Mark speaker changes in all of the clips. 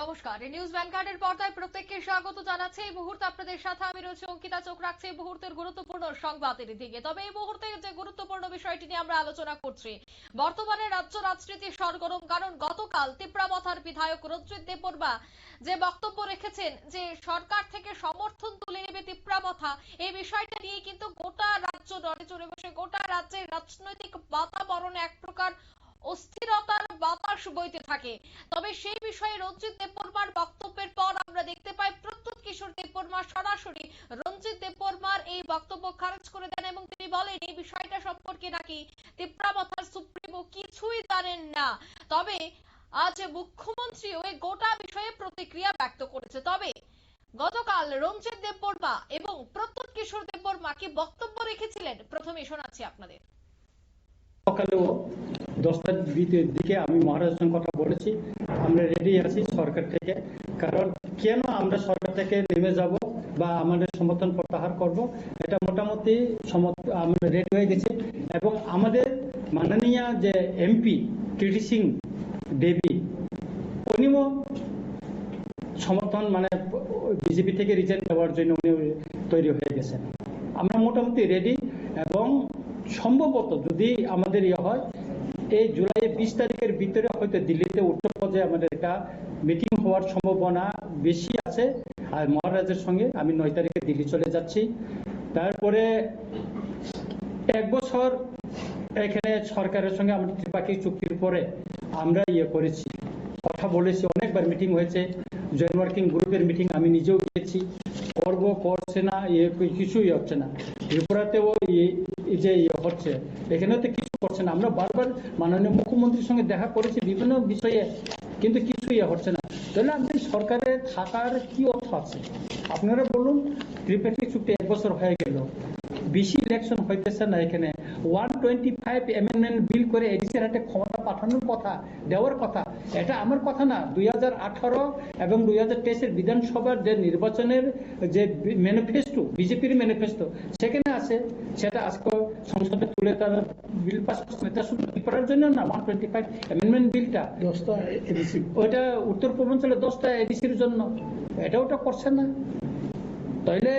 Speaker 1: নমস্কার নিউজ ভ্যানগার্ডের পর্দায় প্রত্যেককে স্বাগত জানাচ্ছি। এই মুহূর্তে আপনাদের সাথে আমি রয়েছে অঙ্কিতা, চোখ রাখছি এই মুহূর্তের গুরুত্বপূর্ণ সংবাদের দিকে তবে এই মুহূর্তে যে গুরুত্বপূর্ণ বিষয়টি নিয়ে আমরা আলোচনা করছি, বর্তমানে রাজ্য রাজনীতি সরগরম কারণ গতকাল তিপ্রামথার বিধায়ক রঞ্জিত দেববর্মা যে বক্তব্য রেখেছেন যে সরকার থেকে সমর্থন তুলে নেবে তিপ্রামথা এই বিষয়টা নিয়ে কিন্তু গোটা রাজ্য নড়ে চড়ে বসে, গোটা রাজ্যের রাজনৈতিক বাতাবরণে এক প্রকার অস্থিরতার বাতাস বইতে থাকে। তবে সেই বিষয়ে রঞ্জিত দেববর্মার বক্তব্যের পর আমরা দেখতে পাই প্রত্যুৎ কিশোর দেববর্মা সরাসরি রঞ্জিত দেববর্মার এই বক্তব্য খারিজ করে দেন এবং তিনি বলেন, এই বিষয়টা সম্পর্কে নাকি তিপ্রামথার সুপ্রিমো কিছুই জানেন না। তবে আজ মুখ্যমন্ত্রী ওই গোটা বিষয়ে প্রতিক্রিয়া ব্যক্ত করেছে। তবে গতকাল রঞ্জিত দেববর্মা এবং প্রত্যুৎ কিশোর দেববর্মা কি বক্তব্য রেখেছিলেন? প্রথমে শোনাচ্ছি আপনাদের।
Speaker 2: সকালেও দশটার দিকে- আমি মহারাজের কথা বলেছি। আমরা রেডি আছি সরকার থেকে। কারণ কেন আমরা সরকার থেকে নেমে যাব বা আমাদের সমর্থন প্রত্যাহার করব, এটা মোটামুটি আমরা রেডি হয়ে গেছি। এবং আমাদের মাননীয় যে এমপি টিটি সিং দেবী, উনিও সমর্থন মানে বিজেপি থেকে রিজাইন দেওয়ার জন্য উনি তৈরি হয়ে গেছেন। আমরা মোটামুটি রেডি সম্ভবত যদি আমাদের ইয়ে হয়, এই জুলাই বিশ তারিখের ভিতরে হয়তো দিল্লিতে উত্তর পর্যায়ে আমাদের একটা মিটিং হওয়ার সম্ভাবনা বেশি আছে। আর মহারাজের সঙ্গে আমি নয় তারিখে দিল্লি চলে যাচ্ছি। তারপরে এক বছর এখানে সরকারের সঙ্গে আমাদের ত্রিপাক্ষিক চুক্তির পরে আমরা ইয়ে করেছি, কথা বলেছি, অনেকবার মিটিং হয়েছে। জয়েন্ট ওয়ার্কিং গ্রুপের মিটিং আমি নিজেও গিয়েছি। করব, করছে না ইয়ে কিছুই হচ্ছে না। ত্রিপুরাতেও যে ইয়ে হচ্ছে এখানে তো কিছু করছে না। আমরা বারবার মাননীয় মুখ্যমন্ত্রীর সঙ্গে দেখা করেছি বিভিন্ন বিষয়ে, কিন্তু কিছুই ইয়ে হচ্ছে না। তাহলে আমাদের সরকারের থাকার কি অর্থ আছে? আপনারা বলুন ত্রিপাক্ষিক চুক্তি এক বছর হয়ে গেল। বেশি ইলেকশন হইতেছে না এখানে। One twenty five amendment bill করে এডিসির হাতে ক্ষমতা পাঠানোর কথা, দেওয়ার কথা। এটা আমার কথা না। দুই হাজার আঠারো এবং দুই হাজার তেইশের বিধানসভার যে নির্বাচনের যে ম্যানিফেস্টো বিজেপির ম্যানিফেস্টো সেখানে আছে। সেটা আজকে সংসদে তুলে তার বিল পাস করছে। এটা শুধু করার জন্য না ওয়ান টোয়েন্টি ফাইভ অ্যামেন্ডমেন্ট বিলটা
Speaker 3: দশটা এডিসি
Speaker 2: ওইটা উত্তর পূর্বাঞ্চলে দশটা এডিসির জন্য। এটা ওটা করছে না। তাইলে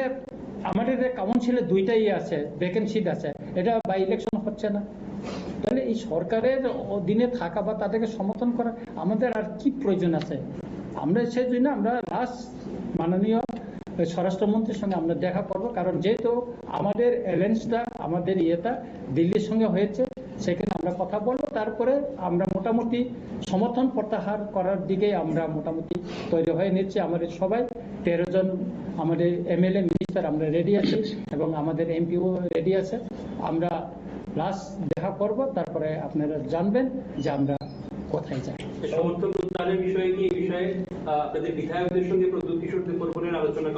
Speaker 2: আমাদের কাউন্সিলে দুইটাই আছে ভ্যাকেন্সি আছে। এটা বাই ইলেকশন হচ্ছে না। তাহলে এই সরকারের অধীনে থাকা বা তাদেরকে সমর্থন করা, আমাদের আর কি প্রয়োজন আছে? আমরা সেই জন্য আমরা লাস্ট মাননীয় স্বরাষ্ট্রমন্ত্রীর সঙ্গে আমরা দেখা করব, কারণ যেহেতু আমাদের অ্যালেন্সটা আমাদের ইয়েটা দিল্লির সঙ্গে হয়েছে, সেখানে আমরা কথা বলব, তারপরে আমরা মোটামুটি সমর্থন প্রত্যাহার করার দিকে আমরা মোটামুটি তৈরি হয়ে নিচ্ছি। আমাদের সবাই তেরো জন আমাদের এমএলএ মিনিস্টার আমরা রেডি আছি এবং আমাদের এমপিও রেডি আছে। আমরা লাস্ট দেখা করব তারপরে আপনারা জানবেন যে আমরা কোথায় যাই।
Speaker 4: সমর্থন প্রত্যাহারের বিষয়ে কি এই বিষয়ে আপনাদের বিধায়কদের সঙ্গে প্রদ্যুৎ কিশোর দেববর্মনের আলোচনা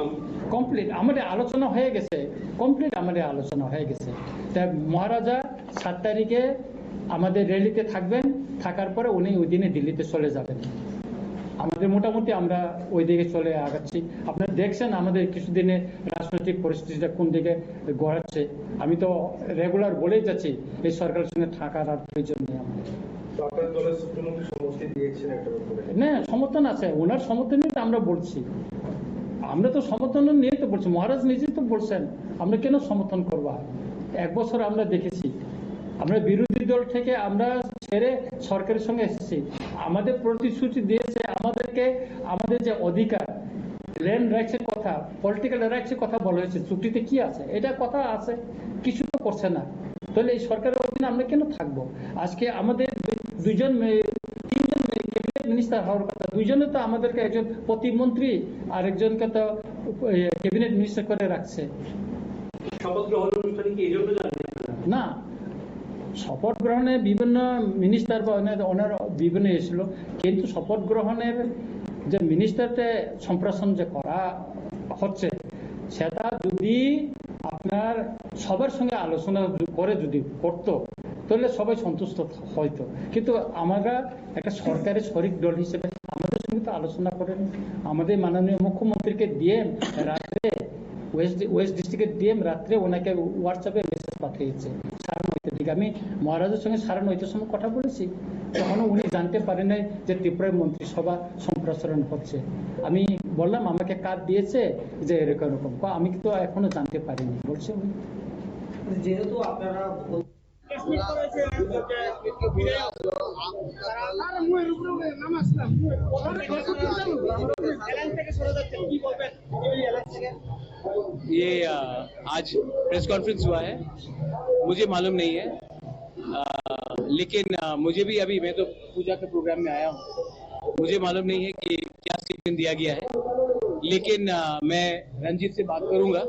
Speaker 2: কমপ্লিট। আমাদের আলোচনা হয়ে গেছে। কমপ্লিট আমাদের আলোচনা হয়ে গেছে। তাই মহারাজা সাত তারিখে আমাদের র্যালিতে থাকবেন। থাকার পরে উনি ওই দিনে দিল্লিতে চলে যাবেন। আমাদের মোটামুটি আমরা ওই দিকে চলে আগাচ্ছি। আপনারা দেখছেন আমাদের কিছুদিনে রাজনৈতিক পরিস্থিতিটা কোন দিকে গড়াচ্ছে। আমি তো রেগুলার বলেই যাচ্ছি এই সরকারের সঙ্গে থাকার আর প্রয়োজন নেই আমাদের। না সমর্থন আছে। ওনার সমর্থন নিয়ে তো আমরা বলছি। আমরা তো সমর্থন নিয়ে তো বলছি। মহারাজ নিজেই তো বলছেন আমরা কেন সমর্থন করব? এক বছর আমরা দেখেছি। আমরা বিরোধী দল থেকে আমরা ছেড়ে সরকারের সঙ্গে এসেছি। আমাদের প্রতিশ্রুতি দিয়েছে আমাদেরকে আমাদের যে অধিকার ল্যান্ড রাইটসের কথা পলিটিক্যাল রাইটসের কথা বলা হয়েছে। চুক্তিতে কি আছে? এটা কথা আছে কিছু তো করছে না। তাহলে এই সরকারের অধীনে আমরা কেন থাকব? আজকে আমাদের দুজন তিনজন ক্যাবিনেট মিনিস্টার হওয়ার কথা। দুইজনে তো আমাদেরকে একজন প্রতিমন্ত্রী আর একজনকে তো ক্যাবিনেট মিনিস্টার করে রাখছে।
Speaker 4: শপথ গ্রহণ অনুষ্ঠানে কি এই জন্য
Speaker 2: না। শপথ গ্রহণে বিভিন্ন মিনিস্টার বা ওনার বিভিন্ন এসেছিল কিন্তু শপথ গ্রহণের যে মিনিস্টারতে সম্প্রসারণ যে করা হচ্ছে, সেটা যদি আপনার সবার সঙ্গে আলোচনা করে যদি করতো, তাহলে সবাই সন্তুষ্ট হয়তো। কিন্তু আমরা একটা সরকারের শরিক দল হিসেবে আমাদের সঙ্গে তো আলোচনা করেন। আমাদের মাননীয় মুখ্যমন্ত্রীকে দিয়ে রাত্রে, ওয়েস্ট ওয়েস্ট ডিস্ট্রিক্টের ডিএম রাত্রে ওনাকে হোয়াটসঅ্যাপে মেসেজ পাঠিয়েছে। সাড়ে নয়টার দিকে আমি মহারাজের সঙ্গে সাড়ে নয়টার সময় কথা বলেছি তখনও উনি জানতে পারেন নাই যে ত্রিপুরায় মন্ত্রিসভা সম্প্রসারণ হচ্ছে আমি বললাম আমাকে কার্ড দিয়েছে যে এরকম এরকম ক- আমি তো এখনো জানতে পারিনি বলছে উনি
Speaker 5: যেহেতু আপনারা
Speaker 6: ये अ, आज प्रेस कॉन्फ्रेंस हुआ है मुझे मालूम नहीं है। अ, लेकिन अ, मुझे भी अभी मैं तो पूजा के प्रोग्राम में आया हूँ। मुझे मालूम नहीं है कि क्या स्टेटमेंट दिया गया है। लेकिन अ, मैं रंजीत से बात करूँगा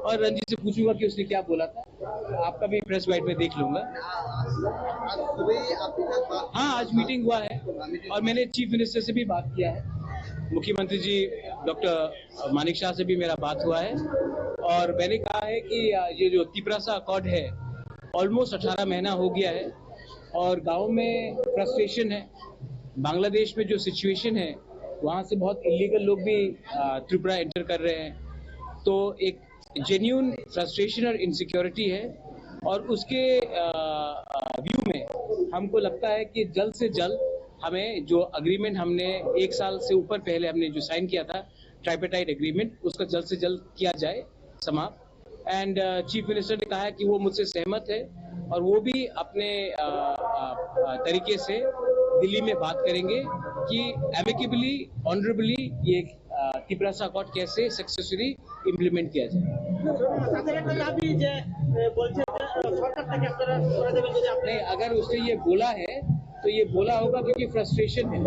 Speaker 6: और रंजीत से पूछूँगा कि उसने क्या बोला था। आपका भी प्रेस वाइट में देख लूँगा। हाँ आज मीटिंग हुआ है और मैंने चीफ मिनिस्टर से भी बात किया है। मुख्यमंत्री जी डॉक्टर मानिक शाह से भी मेरा बात हुआ है। और मैंने कहा है कि ये जो तिपरासा अकॉर्ड है ऑलमोस्ट 18 महीना हो गया है और गाँव में फ्रस्ट्रेशन है। बांग्लादेश में जो सिचुएशन है, वहाँ से बहुत इलीगल लोग भी त्रिपुरा एंटर कर रहे हैं। तो एक जेन्यून फ्रस्ट्रेशन और इनसिक्योरिटी है और उसके व्यू में हमको लगता है कि जल्द से जल्द हमें जो अग्रीमेंट हमने एक साल से ऊपर पहले हमने जो साइन किया था ट्राइपेटाइट एग्रीमेंट उसका जल्द से जल्द किया जाए। समाप्त एंड चीफ मिनिस्टर ने कहा है कि वो मुझसे सहमत है और वो भी अपने अ, अ, अ, तरीके से दिल्ली में बात करेंगे कि एमिकेबली ऑनरेबली ये तिपरासा अकॉर्ड कैसे सक्सेसफुली इम्प्लीमेंट किया जाए
Speaker 5: তাদের একটা দাবি যে এ, বলছে যে এ, সরকার থেকে আপনারা করে দেবেন যদি আপনি
Speaker 6: नहीं अगर उसने ये बोला है तो ये बोला होगा क्योंकि फ्रस्ट्रेशन है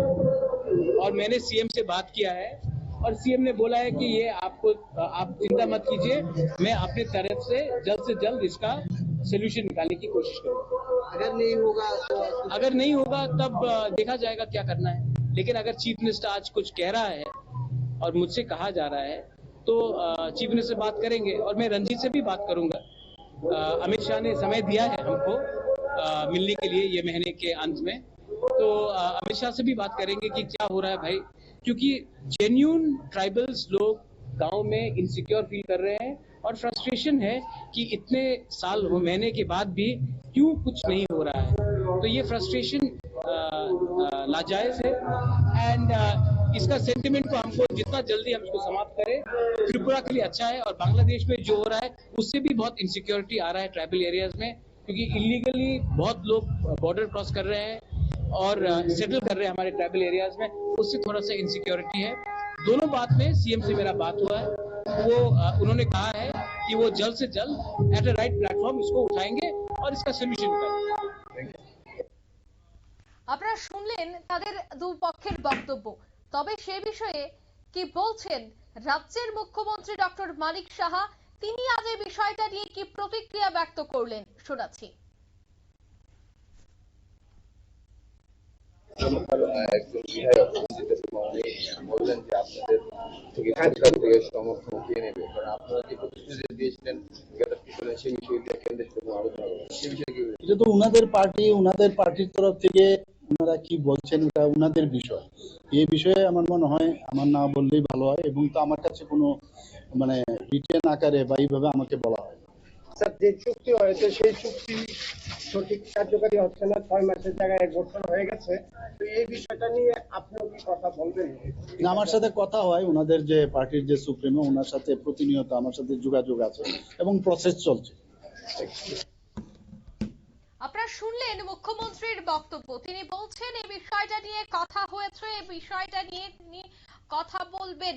Speaker 6: और मैंने सीएम से बात किया है और सीएम ने बोला है कि ये आपको आप चिंता मत कीजिए। मैं अपने तरफ़ से जल्द से जल्द इसका सोल्यूशन निकालने की कोशिश करूँगा।
Speaker 5: अगर नहीं होगा तो
Speaker 6: अगर नहीं होगा तब देखा जाएगा क्या करना है। लेकिन अगर चीफ मिनिस्टर आज कुछ कह रहा है और मुझसे कहा जा रहा है तो चीफ मिनिस्टर से बात करेंगे और मैं रंजीत से भी बात करूँगा। अमित शाह ने समय दिया है हमको मिलने के लिए ये महीने के अंत में। तो अमित शाह से भी बात करेंगे कि क्या हो रहा है भाई। क्योंकि जेन्यून ट्राइबल्स लोग गाँव में इनसिक्योर फील कर रहे हैं और फ्रस्ट्रेशन है कि इतने साल महीने के बाद भी क्यों कुछ नहीं हो रहा है। तो ये फ्रस्ट्रेशन लाजायज है। एंड इसका सेंटिमेंट को हमको जितना जल्दी हम इसको समाप्त करें, त्रिपुरा के लिए अच्छा है और बांग्लादेश में जो हो रहा है, उससे भी बहुत इनसिक्योरिटी आ रहा है ट्राइबल एरियाज़ में, क्योंकि इलीगली बहुत लोग बॉर्डर क्रॉस कर रहे हैं। और सेटल कर रहे हैं हमारे ट्राइबल एरियाज में उससे थोड़ा सा इनसिक्योरिटी है दोनों बात में सीएम से मेरा बात हुआ है वो अ, उन्होंने कहा है कि वो जल्द से जल्द एट अ राइट प्लेटफॉर्म इसको उठाएंगे और इसका सोल्यूशन निकालेंगे
Speaker 1: আপনারা শুনলেন তাদের দুপক্ষের বক্তব্য তবে সে বিষয়ে কি বলছেন রাজ্যের মুখ্যমন্ত্রী ডক্টর মানিক সাহা তিনি আজ এই বিষয়টা নিয়ে কি প্রতিক্রিয়া ব্যক্ত করলেন শোনাচ্ছি
Speaker 7: একজন বললেন যে আপনাদের থেকে সরকার থেকে সমর্থন নেবে কারণ আপনারা যে প্রতিশ্রুতি দিয়েছিলেন
Speaker 8: পার্টির তরফ থেকে ওনারা কি বলছেন, এটা উনাদের বিষয়। বিষয়ে আমার মনে হয়, আমার না বললেই ভালো হয় এবং তো আমার কাছে কোনো মানে রিটেন আকারে বা এইভাবে আমাকে বলা হয়
Speaker 3: যে চুক্তি হয়েছে সেই চুক্তি সঠিক কার্যকারী হচ্ছে না ছয় মাসের জায়গায় এক বছর হয়ে গেছে। তো এই বিষয়টা নিয়ে আপনিও কি কথা বলবেন?
Speaker 8: আমার সাথে কথা হয় ওনাদের যে পার্টির যে সুপ্রিমো ওনার সাথে প্রতিনিয়ত আমার সাথে যোগাযোগ আছে এবং প্রসেস চলছে।
Speaker 1: আপনারা শুনলেন মুখ্যমন্ত্রীর বক্তব্য। তিনি বলছেন এই বিষয়টা নিয়ে কথা হয়েছে এই বিষয়টা নিয়ে তিনি কথা বলবেন।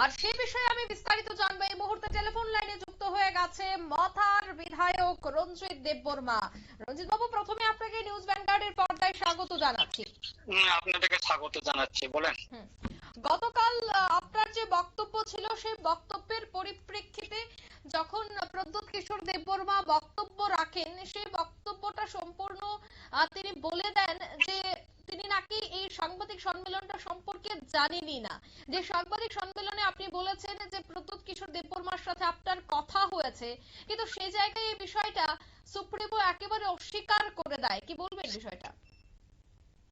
Speaker 1: আর সে বিষয়ে আমি বিস্তারিত জানব। এই মুহূর্তে টেলিফোন লাইনে যুক্ত হয়ে গেছে মথার বিধায়ক রঞ্জিত দেববর্মা। রঞ্জিত বাবু প্রথমে আপনাকে নিউজ ভ্যানগার্ডের পর্দায় স্বাগত জানাচ্ছি।
Speaker 9: আপনাদেরকে স্বাগত জানাচ্ছি বলেন।
Speaker 1: গতকাল আপনার যে বক্তব্য ছিল সেই বক্তব্যের পরিপ্রেক্ষিতে যখন প্রদ্যুৎ কিশোর দেববর্মা বক্তব্য রাখেন সেই বক্তব্যটা সম্পূর্ণ তিনি বলে দেন যে তিনি নাকি এই সাংবাদিক সম্মেলনটা সম্পর্কে জানেনই না। যে সাংবাদিক সম্মেলনে আপনি বলেছেন যে প্রদ্যুৎ কিশোর দেববর্মার সাথে আপনার কথা হয়েছে, কিন্তু সেই জায়গায় এই বিষয়টা সুপ্রিমো একেবারে অস্বীকার করে দেয়। কি বলবেন বিষয়টা?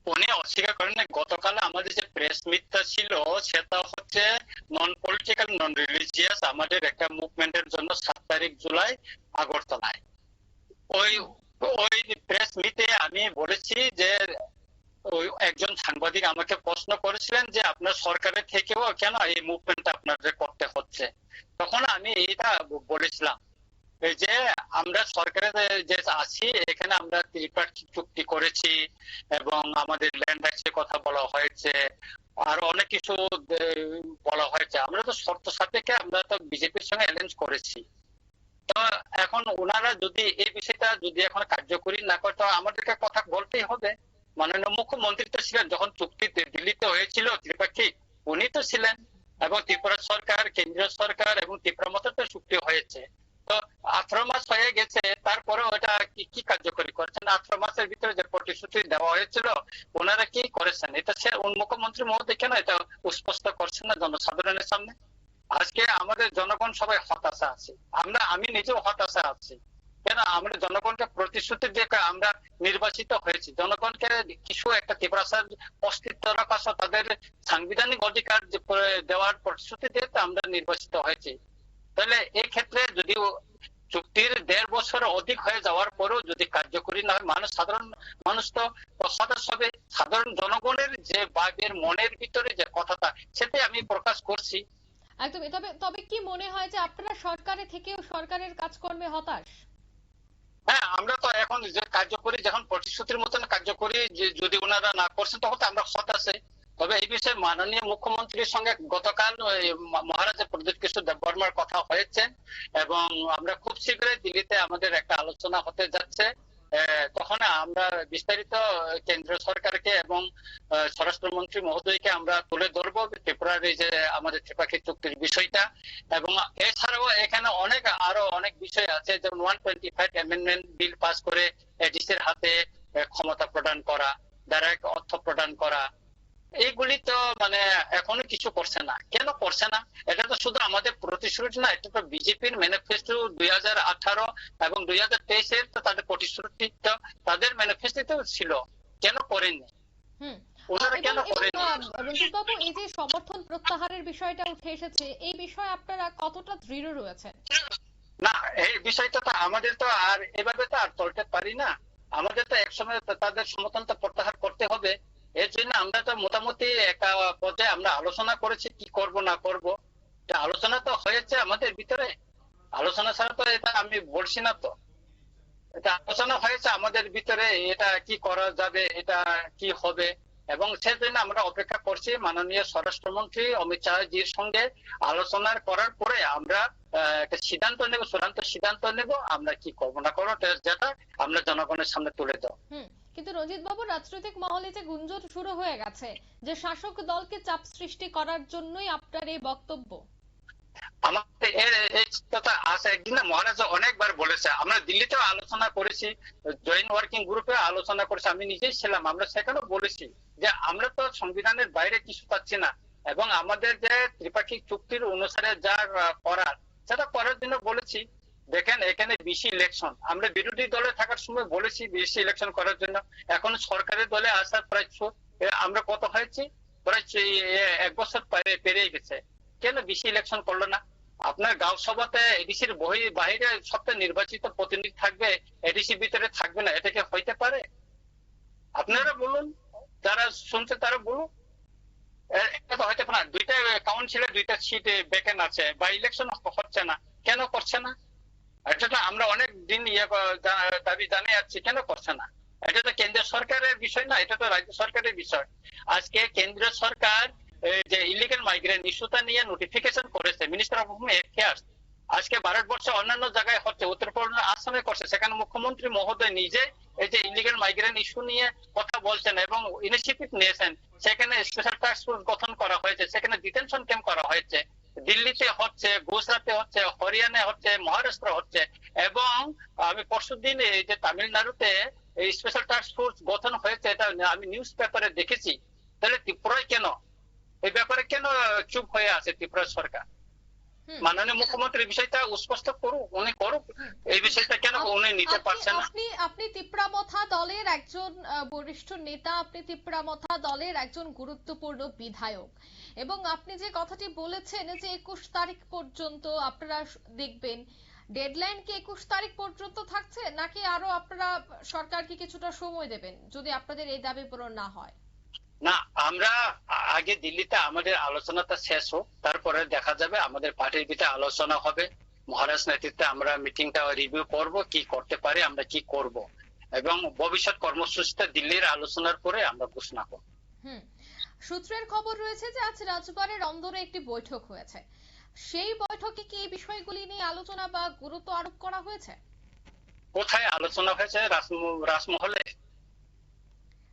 Speaker 9: উনি অস্বীকার করেন না। গতকাল আমাদের যে প্রেস মিটটা ছিল, সেটা হচ্ছে নন পলিটিক্যাল নন রিলিজিয়াস আমাদের একটা মুভমেন্টের জন্য সাত তারিখ জুলাই আগরতলায়। ওই ওই প্রেস মিটে আমি বলেছি যে ওই একজন সাংবাদিক আমাকে প্রশ্ন করেছিলেন যে আপনার সরকারের থেকেও কেন এই মুভমেন্ট আপনাদের করতে হচ্ছে? তখন আমি এটা বলেছিলাম, যে আমরা সরকারের যে আছি, এখানে আমরা ত্রিপাক্ষিক চুক্তি করেছি এবং আমাদের ল্যান্ড অ্যাক্সের কথা বলা হয়েছে, আর অনেক কিছু বলা হয়েছে। আমরা তো শর্ত সাপেক্ষে আমরা তো বিজেপির সঙ্গে অ্যালেঞ্জ করেছি। তো এখন ওনারা যদি এই বিষয়টা যদি এখন কার্যকরী না করে, তো আমাদেরকে কথা বলতেই হবে। মাননীয় মুখ্যমন্ত্রী তো ছিলেন, যখন চুক্তি দিল্লিতে হয়েছিল ত্রিপাক্ষিক উনি তো ছিলেন, এবং ত্রিপুরা সরকার, কেন্দ্রীয় সরকার এবং ত্রিপুরা মতো তো চুক্তি হয়েছে। তো আঠারো মাস হয়ে গেছে তারপরে ওটা কি কি কার্যকরী করেছেন? আঠারো মাসের ভিতরে যে প্রতিশ্রুতি দেওয়া হয়েছিল, ওনারা কি করেছেন? এটা সে মুখ্যমন্ত্রী মহোদয় কেন এটা স্পষ্ট করছেন না জনসাধারণের সামনে? আজকে আমাদের জনগণ সবাই হতাশা আছে। আমরা, আমি নিজেও হতাশা আছি। কেন আমরা জনগণকে প্রতিশ্রুতি দিয়ে আমরা নির্বাচিত হয়েছি? জনগণকে কিছু একটা ত্রিপুরাসার অস্তিত্ব রাখা সহ তাদের সাংবিধানিক অধিকার দেওয়ার প্রতিশ্রুতি দিয়ে আমরা নির্বাচিত হয়েছি। তাহলে এই ক্ষেত্রে যদি চুক্তির দেড় বছর অধিক হয়ে যাওয়ার পরেও যদি কার্যকরী না হয়, মানুষ সাধারণ, মানুষ তো হতাশ হবে সাধারণ জনগণের যে ভাবের মনের ভিতরে যে কথাটা সেটাই আমি প্রকাশ করছি।
Speaker 1: একদমই তবে তবে কি মনে হয় যে আপনারা সরকারে থেকেও সরকারের কাজকর্মে হতাশ?
Speaker 9: হ্যাঁ আমরা তো এখন যে কার্যকরী যখন প্রতিশ্রুতির মতন কার্যকরী যে যদি ওনারা না করছেন, তখন তো আমরা হতাশে তবে এই বিষয়ে মাননীয় মুখ্যমন্ত্রীর সঙ্গে গতকাল মহারাজা প্রদীপ কিশোর দেববর্মার কথা হয়েছে এবং আমরা খুব শীঘ্রই দিল্লিতে আমাদের একটা আলোচনা হতে যাচ্ছে। তখন আমরা বিস্তারিত কেন্দ্র সরকারকে এবং স্বরাষ্ট্রমন্ত্রী মহোদয়কে আমরা তুলে ধরব। ত্রিপুরার এই যে আমাদের ত্রিপাক্ষিক চুক্তির বিষয়টা এবং এছাড়াও এখানে অনেক, আরও অনেক বিষয় আছে। যেমন one twenty five amendment bill pass করে এডিসির হাতে ক্ষমতা প্রদান করা ডাইরেক্ট অর্থ প্রদান করা এইগুলি তো মানে এখনও কিছু করছে না। কেন করছে না? এটা তো শুধু আমাদের প্রতিশ্রুতি না এটা তো বিজেপির ম্যানিফেস্টো দুই হাজার আঠারো এবং দুই হাজার তেইশের তো তাদের প্রতিশ্রুতি তো তাদের ম্যানিফেস্টোতেও ছিল। কেন করেননি?
Speaker 1: বাবু এই যে সমর্থন প্রত্যাহারের বিষয়টা উঠে এসেছে এই বিষয়ে আপনারা কতটা দৃঢ় রয়েছেন?
Speaker 9: না এই বিষয়টা তো আমাদের তো আর এভাবে তো আর চলতে পারি না। আমাদের তো একসময় তাদের সমর্থন তো প্রত্যাহার করতে হবে। এর জন্য আমরা তো মোটামুটি একটা পর্যায়ে আমরা আলোচনা করেছি কি করব, না করব। আলোচনা তো হয়েছে আমাদের ভিতরে। আলোচনা ছাড়া তো এটা আমি বলছি না তো। এটা আলোচনা হয়েছে আমাদের ভিতরে, এটা কি করা যাবে, এটা কি হবে। এবং সেজন্য আমরা অপেক্ষা করছি মাননীয় স্বরাষ্ট্রমন্ত্রী অমিত শাহজির সঙ্গে আলোচনা করার পরে আমরা একটা সিদ্ধান্ত নেব, চূড়ান্ত সিদ্ধান্ত নেব, আমরা কি করব, না করব যেটা আমরা জনগণের সামনে তুলে দেবো।
Speaker 1: কিন্তু রঞ্জিত বাবু রাজনৈতিক মহলে যে গুঞ্জন শুরু হয়ে গেছে, যে শাসক দলকে চাপ সৃষ্টি করার জন্যই আপনার এই বক্তব্য?
Speaker 9: আমাদের এই কথা আছে একদিন না মহারাজা অনেকবার বলেছে। আমরা দিল্লিতেও আলোচনা করেছি জয়েন্ট ওয়ার্কিং গ্রুপে আলোচনা করেছি, আমি নিজেই ছিলাম, আমরা সেখানেও বলেছি যে আমরা তো সংবিধানের বাইরে কিছু পাচ্ছি না এবং আমাদের যে ত্রিপাক্ষিক চুক্তির অনুসারে যা করার, সেটা করার জন্য বলেছি। দেখেন, এখানে বেশি ইলেকশন আমরা বিরোধী দলে থাকার সময় বলেছি বেশি ইলেকশন করার জন্য। এখন সরকারের দলে আসার প্রায় আমরা কত হয়েছি প্রায় এক বছর পেরে- পেরিয়ে গেছে। কেন বেশি ইলেকশন করল না? আপনার গাঁও সভাতে এডিসির বহি বাইরে সবটা নির্বাচিত প্রতিনিধি থাকবে এডিসি ভিতরে থাকবে না, এটা কি হইতে পারে? আপনারা বলুন, যারা শুনছে তারা বলুন এটা তো হইতে পারে না। দুইটা কাউন্সিলে দুইটা সিট ভ্যাকেন্ট আছে, বা ইলেকশন হচ্ছে না। কেন করছে না? এটা তো আমরা অনেক দিন ইয়ে দাবি জানিয়ে যাচ্ছি কেন করছে না? এটা তো কেন্দ্র সরকারের বিষয় না, এটা তো রাজ্য সরকারের বিষয়। আজকে কেন্দ্র সরকার যে ইলিগাল মাইগ্রেন্ট ইস্যুটা নিয়ে নোটিফিকেশন করেছে মিনিস্টার অফ হোম অ্যাফেয়ার্স আজকে ভারতবর্ষে অন্যান্য জায়গায় হচ্ছে উত্তরপ্রদেশ আসামে করছে, সেখানে মুখ্যমন্ত্রী মহোদয় নিজে এই যে ইলিগাল মাইগ্রেন্ট ইস্যু নিয়ে কথা বলছেন এবং ইনিশিয়েটিভ নিয়েছেন। সেখানে স্পেশাল টাস্ক ফোর্স গঠন করা হয়েছে, সেখানে ডিটেনশন ক্যাম্প করা হয়েছে। দিল্লিতে হচ্ছে, গুজরাটে হচ্ছে হরিয়ানা হচ্ছে, মহারাষ্ট্র হচ্ছে এবং আমি পরশু দিন এই যে তামিলনাড়ুতে এই স্পেশাল টাস্ক ফোর্স গঠন হয়েছে, এটা আমি নিউজ পেপারে দেখেছি তাহলে ত্রিপুরায় কেন এই ব্যাপারে কেন চুপ হয়ে আছে ত্রিপুরা সরকার। মাননীয় মুখ্যমন্ত্রী এই বিষয়টা স্পষ্ট করুক উনি করুক এই বিষয়টা কেন উনি নিতে পারছেন না?
Speaker 1: আপনি আপনি তিপ্রামথা দলের একজন বরিষ্ঠ নেতা আপনি তিপ্রামথা দলের একজন গুরুত্বপূর্ণ বিধায়ক। এবং আপনি যে কথাটি বলেছেন যে একুশ তারিখ পর্যন্ত আপনারা দেখবেন ডেডলাইন কি একুশ তারিখ পর্যন্ত থাকছে? নাকি আরও আপনারা সরকারকে কিছুটা সময় দেবেন যদি আপনাদের এই দাবি পূরণ না হয়?
Speaker 9: না আমরা আগে দিল্লিতে আমাদের আলোচনাটা শেষ হোক তারপরে দেখা যাবে আমাদের পার্টির ভিতরে আলোচনা হবে। মহারাজ নেতৃত্বে আমরা মিটিংটা রিভিউ করব কি করতে পারি আমরা কি করব। এবং ভবিষ্যৎ কর্মসূচিটা দিল্লির আলোচনার পরে আমরা ঘোষণা করব।
Speaker 1: সূত্রের খবর রয়েছে যে আজ রাজবাড়ির অন্দরে একটি বৈঠক হয়েছে। সেই বৈঠকে কি এই বিষয়গুলি নিয়ে আলোচনা বা গুরুত্ব আরোপ করা হয়েছে?
Speaker 9: কোথায় আলোচনা হয়েছে? রাজম- রাজমহলে?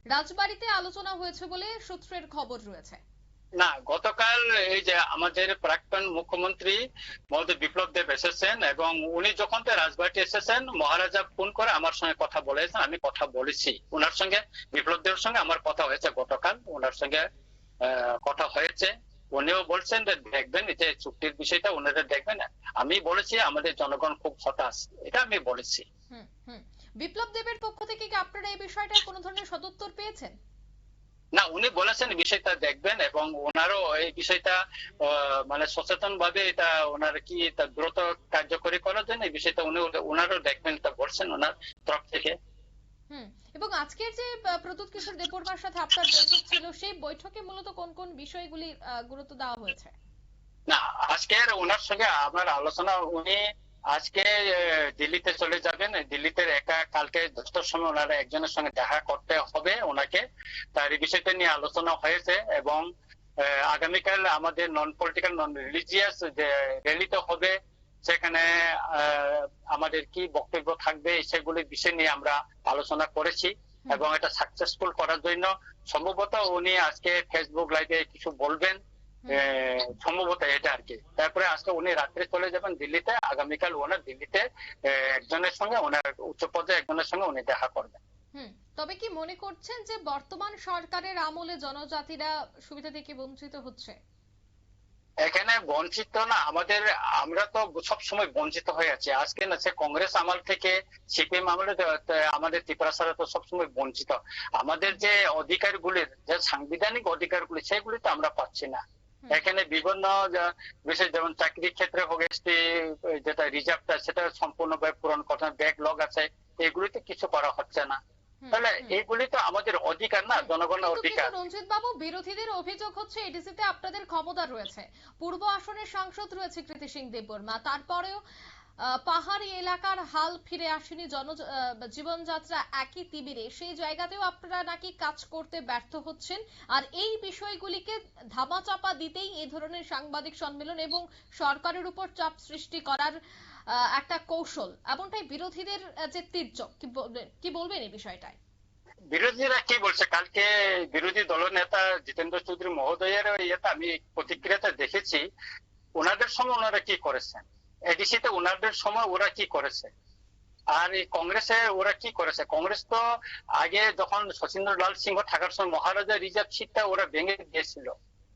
Speaker 1: রাজবাড়িতে আলোচনা হয়েছে বলে সূত্রের খবর রয়েছে।
Speaker 9: না গতকাল এই যে আমাদের প্রাক্তন মুখ্যমন্ত্রী মহোদয় বিপ্লব দেব এসেছেন এবং উনি যখন তো রাজবাড়িতে এসেছেন মহারাজা ফোন করে আমার সঙ্গে কথা বলেছেন আমি কথা বলেছি। ওনার সঙ্গে বিপ্লব দেবের সঙ্গে আমার কথা হয়েছে গতকাল ওনার সঙ্গে আহ, কথা হয়েছে। উনিও বলছেন যে দেখবেন এই যে চুক্তির বিষয়টা ওনারা দেখবেন। আমি বলেছি আমাদের জনগণ খুব হতাশ এটা আমি বলেছি।
Speaker 1: হুম হুম। বিপ্লব দেবের পক্ষ থেকে কি আপনারা এই বিষয়টার কোনো ধরনের সদুত্তর পেয়েছেন?
Speaker 9: না উনি বলেছেন বিষয়টা দেখবেন এবং ওনারও এই বিষয়টা মানে সচেতন ভাবে এটা ওনার কি এটা দ্রুত কার্যকরী করার জন্য এই বিষয়টা উনি ওনারও দেখবেন এটা বলছেন ওনার তরফ থেকে।
Speaker 1: এবং আজকের যে আহ, প্রদ্যুৎ কিশোর দেববর্মার সাথে আপনার বৈঠক ছিল সেই বৈঠকে মূলত কোন কোন বিষয়গুলি গুরুত্ব দেওয়া হয়েছে?
Speaker 9: না আজকের ওনার সঙ্গে আমার আলোচনা উনি আজকে দিল্লিতে চলে যাবেন। দিল্লিতে একা কালকে দশটার সময় ওনারা একজনের সঙ্গে দেখা করতে হবে ওনাকে। তার এই বিষয়টা নিয়ে আলোচনা হয়েছে এবং আগামীকাল আমাদের নন পলিটিক্যাল নন রিলিজিয়াস যে র্যালিতে হবে সেখানে আহ, আমাদের কি বক্তব্য থাকবে সেগুলি বিষয় নিয়ে আমরা আলোচনা করেছি এবং এটা সাকসেসফুল করার জন্য সম্ভবত উনি আজকে ফেসবুক লাইভে কিছু বলবেন। সম্ভবত এটা আর কি। তারপরে আজকে উনি রাত্রে চলে যাবেন দিল্লিতে আগামীকাল ওনার দিল্লিতে একজনের সঙ্গে ওনার উচ্চ পর্যায়ে একজনের সঙ্গে উনি দেখা করবেন।
Speaker 1: তবে কি মনে করছেন যে বর্তমান সরকারের আমলে জনজাতিরা সুবিধা থেকে বঞ্চিত হচ্ছে?
Speaker 9: এখানে বঞ্চিত না আমাদের আমরা তো সব সময় বঞ্চিত হয়ে আছি। আজকে না সে কংগ্রেস আমল থেকে সিপিএম আমলে আমাদের ত্রিপুরাসারা তো সবসময় বঞ্চিত। আমাদের যে অধিকারগুলির যে সাংবিধানিক অধিকারগুলি সেগুলি তো আমরা পাচ্ছি না। এখানে বিভিন্ন বিশেষ যেমন চাকরির ক্ষেত্রে হোক এসটি যেটা রিজার্ভটা সেটা সম্পূর্ণভাবে পূরণ করতে ব্যাকলগ আছে এগুলিতে কিছু করা হচ্ছে না। তাহলে
Speaker 1: এগুলি
Speaker 9: এইগুলি তো আমাদের অধিকার না জনগণের অধিকার।
Speaker 1: রঞ্জিত বাবু বিরোধীদের অভিযোগ হচ্ছে এডিসিতে আপনাদের ক্ষমতা রয়েছে। পূর্ব আসনের সাংসদ রয়েছে কৃতি সিং দেববর্মা তারপরেও পাহাড়ি এলাকার হাল ফিরে আসেনি জন জীবনযাত্রা একই তিবিরে সেই জায়গাতেও আপনারা নাকি কাজ করতে ব্যর্থ হচ্ছেন। আর এই বিষয়গুলিকে ধামাচাপা দিতেই এই ধরনের সাংবাদিক সম্মেলন এবং সরকারের উপর চাপ সৃষ্টি করার একটা কৌশল। এমনটাই বিরোধীদের যে তীর্য কি বলবেন এই বিষয়টায়?
Speaker 9: বিরোধীরা কি বলছে? কালকে বিরোধী দলনেতা জিতেন্দ্র চৌধুরী মহোদয়ের আমি প্রতিক্রিয়াটা দেখেছি। ওনাদের সময় ওনারা কি করেছেন? এডিসিতে ওনাদের সময় ওরা কি করেছে? আর এই কংগ্রেসে ওরা কি করেছে? কংগ্রেস তো আগে যখন শচীন্দ্র লাল সিংহ থাকার সময় মহারাজা রিজার্ভ সিটটা ওরা ভেঙে দিয়েছিল।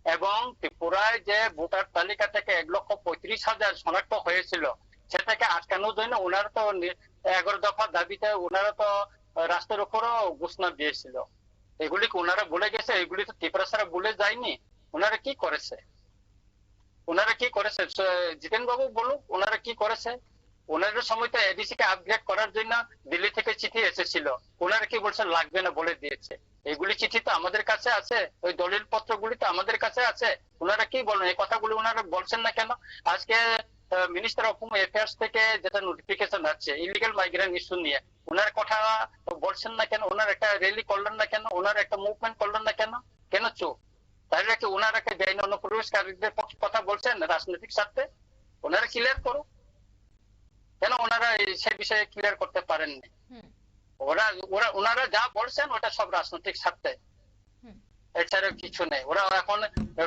Speaker 9: এবং ত্রিপুরায় যে ভোটার তালিকা থেকে এক লক্ষ পঁয়ত্রিশ হাজার শনাক্ত হয়েছিল, সেটাকে আটকানোর জন্য ওনারা তো এগারো দফা দাবিতে ওনারা তো রাস্তার উপরও ঘোষণা দিয়েছিল। এগুলি ওনারা বলে গেছে? এগুলি তো ত্রিপুরা সারা বলে যায়নি? ওনারা কি করেছে? ওনারা কি করেছে? জিতেন বাবু বলুক, ওনারা কি করেছে? ওনাদের তো এডিসি কে আপগ্রেড করার জন্য দিল্লি থেকে চিঠি এসেছিল। ওনারা কি বলছেন লাগবে না বলে দিয়েছে। এগুলি চিঠি তো আমাদের কাছে আছে, ওই দলিল পত্রগুলি তো আমাদের কাছে আছে। ওনারা কি বলেন? এই কথাগুলি ওনারা বলছেন না কেন? আজকে মিনিস্টার অফ হোম অ্যাফেয়ার্স থেকে যেটা নোটিফিকেশন আছে ইলিগাল মাইগ্রেন্ট ইস্যু নিয়ে, ওনার কথা বলছেন না কেন? ওনার একটা র্যালি করলেন না কেন? ওনার একটা মুভমেন্ট করলেন না কেন? কেন চুপ তাহলে কি ওনারা কি বেআইন অনুপ্রবেশকারীদের পক্ষে কথা বলছেন রাজনৈতিক স্বার্থে? ওনারা ক্লিয়ার করুক। কেন ওনারা সেই বিষয়ে ক্লিয়ার করতে পারেননি? ওরা ওরা ওনারা যা বলছেন ওটা সব রাজনৈতিক স্বার্থে। এছাড়া কিছু নেই। ওরা এখন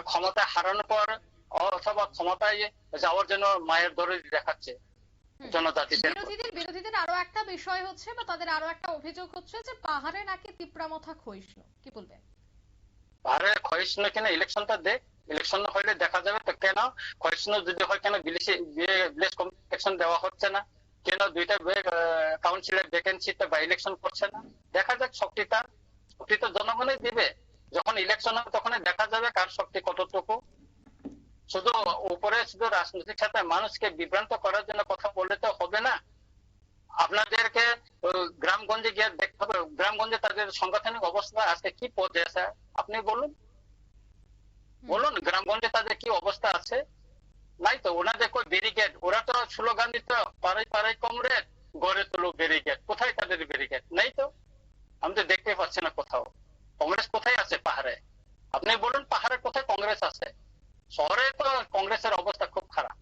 Speaker 9: ক্ষমতা হারানোর পর অথবা ক্ষমতায় যাওয়ার জন্য মায়ের দরে দেখাচ্ছে। জনজাতিদের
Speaker 1: বিরোধীদের বিরোধীদের আরও একটা বিষয় হচ্ছে বা তাদের আরও একটা অভিযোগ হচ্ছে যে পাহাড়ে নাকি তিপ্রামথা ক্ষয়িষ্ণু কি বলবেন?
Speaker 9: আরে ক্ষয়িষ্ণু কিনা ইলেকশনটা দেখ ইলেকশন হইলে দেখা যাবে তো কেন? ক্ষয়িষ্ণু যদি হয় কেন বিলেস কমিশন দেওয়া হচ্ছে না? কেন দুইটা কাউন্সিলের ভ্যাকেন্সিতে বা ইলেকশন করছে না? দেখা যাক শক্তিটা শক্তি তো জনগণই দিবে। যখন ইলেকশন হবে তখন দেখা যাবে কার শক্তি কতটুকু। শুধু উপরে শুধু রাজনৈতিক সাথে মানুষকে বিভ্রান্ত করার জন্য কথা বললে তো হবে না। আপনাদেরকে গ্রামগঞ্জে গিয়ে দেখতে হবে গ্রামগঞ্জে তাদের সাংগঠনিক অবস্থা আজকে কি পর্যায়ে আছে? আপনি বলুন। বলুন গ্রামগঞ্জে তাদের কি অবস্থা আছে? নাই তো ওনাদের কই ব্যারিকেড ওরা তো স্লোগান দিত পাড়াই পাড়াই কমরেড গড়ে তুলো ব্যারিকেড। কোথায় তাদের ব্যারিকেড? নাই তো? আমি তো দেখতে পাচ্ছি না কোথাও। কংগ্রেস কোথায় আছে পাহাড়ে? আপনি বলুন পাহাড়ে কোথায় কংগ্রেস আছে? শহরে তো কংগ্রেসের অবস্থা খুব খারাপ।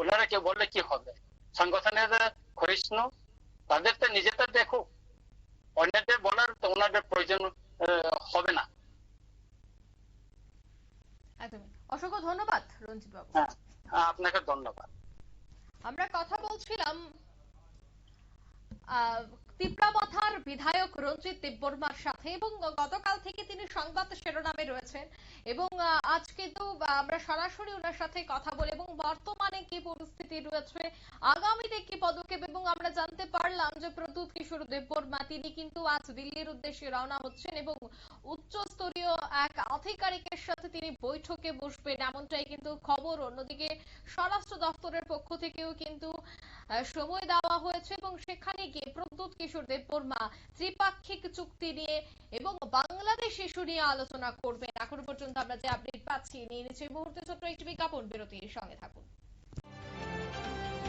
Speaker 9: ওনারা কেউ বললে কি হবে? সংগঠনের ক্ষয়িষ্ণু তাদের তো নিজেদের দেখুক অন্যদের বলার তো ওনাদের প্রয়োজন হবে না।
Speaker 1: অসংখ্য ধন্যবাদ রঞ্জিত বাবু
Speaker 9: হ্যাঁ আপনাকে ধন্যবাদ।
Speaker 1: আমরা কথা বলছিলাম আহ, তিপ্রামথার বিধায়ক রঞ্জিত দেববর্মার সাথে এবং গতকাল থেকে তিনি সংবাদ শিরোনামে রয়েছেন। এবং আহ, আজ কিন্তু আমরা সরাসরি ওনার সাথে কথা বলে এবং বর্তমানে কি পরিস্থিতি রয়েছে আগামীতে কি পদক্ষেপ এবং আমরা জানতে পারলাম যে প্রদ্যুৎ কিশোর দেববর্মা তিনি কিন্তু আজ দিল্লির উদ্দেশ্যে রওনা হচ্ছেন এবং উচ্চস্তরীয় এক আধিকারিকের সাথে তিনি বৈঠকে বসবেন এমনটাই কিন্তু খবর। অন্যদিকে স্বরাষ্ট্র দপ্তরের পক্ষ থেকেও কিন্তু সময় দেওয়া হয়েছে এবং সেখানে গিয়ে প্রদ্যুৎ কিশোর দেববর্মা ত্রিপাক্ষিক চুক্তি নিয়ে এবং বাংলাদেশ ইস্যু নিয়ে আলোচনা করবেন। এখন পর্যন্ত আমরা যে আপডেট পাচ্ছি, নিয়ে নিচ্ছে এই মুহূর্তে ছোট্ট একটি বিজ্ঞাপন। বিরতির সঙ্গে থাকুন।